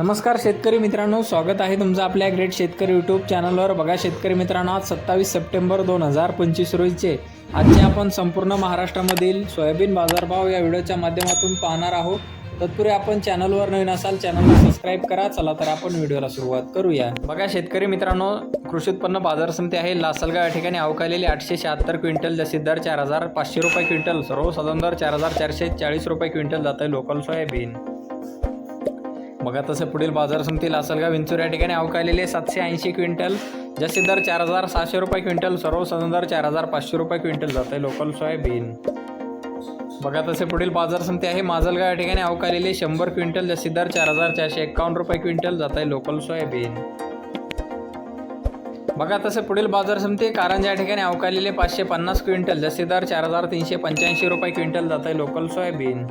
नमस्कार शेतकरी मित्रांनो स्वागत आहे तुमचं आपल्या ग्रेट शेतकरी यूट्यूब चॅनलवर बघा शेतकरी मित्रांनो आज सत्तावीस सप्टेंबर दोन हजार पंचवीस रोजीचे आजचे आपण संपूर्ण महाराष्ट्रामधील सोयाबीन बाजारभाव या व्हिडिओच्या माध्यमातून पाहणार आहोत. तत्पूर्वी आपण चॅनलवर नवीन असाल चॅनलला सबस्क्राईब करा. चला तर आपण व्हिडिओला सुरुवात करूया. बघा शेतकरी मित्रांनो कृषी उत्पन्न बाजार समिती आहे. लासलगाव या ठिकाणी अवकालेली आठशे शहात्तर क्विंटल जसे दर चार हजार पाचशे रुपये क्विंटल सर्वसाधारण दर चार हजार चारशे चाळीस रुपये क्विंटल जात आहे लोकल सोयाबीन. बघा तसं पुढील बाजार समिती लासलगाव विंचूर या ठिकाणी अवकालेले सातशे ऐंशी क्विंटल. जास्तीत दर चार हजार सहाशे रुपये क्विंटल सर्वसाधारण दर चार हजार पाचशे रुपये क्विंटल जात आहे लोकल सोयाबीन. बघा तसे पुढील बाजार समिती आहे. माजलगाव या ठिकाणी अवकालेले शंभर क्विंटल जास्तीत दर चार हजार चारशे एक्कावन्न रुपये क्विंटल जात आहे लोकल सोयाबीन. बघा तसे पुढील बाजार समिती कारंजा या ठिकाणी अवकालेले पाचशे पन्नास क्विंटल जास्तीत दर चार हजार तीनशे पंच्याऐंशी रुपये क्विंटल जात आहे लोकल सोयाबीन.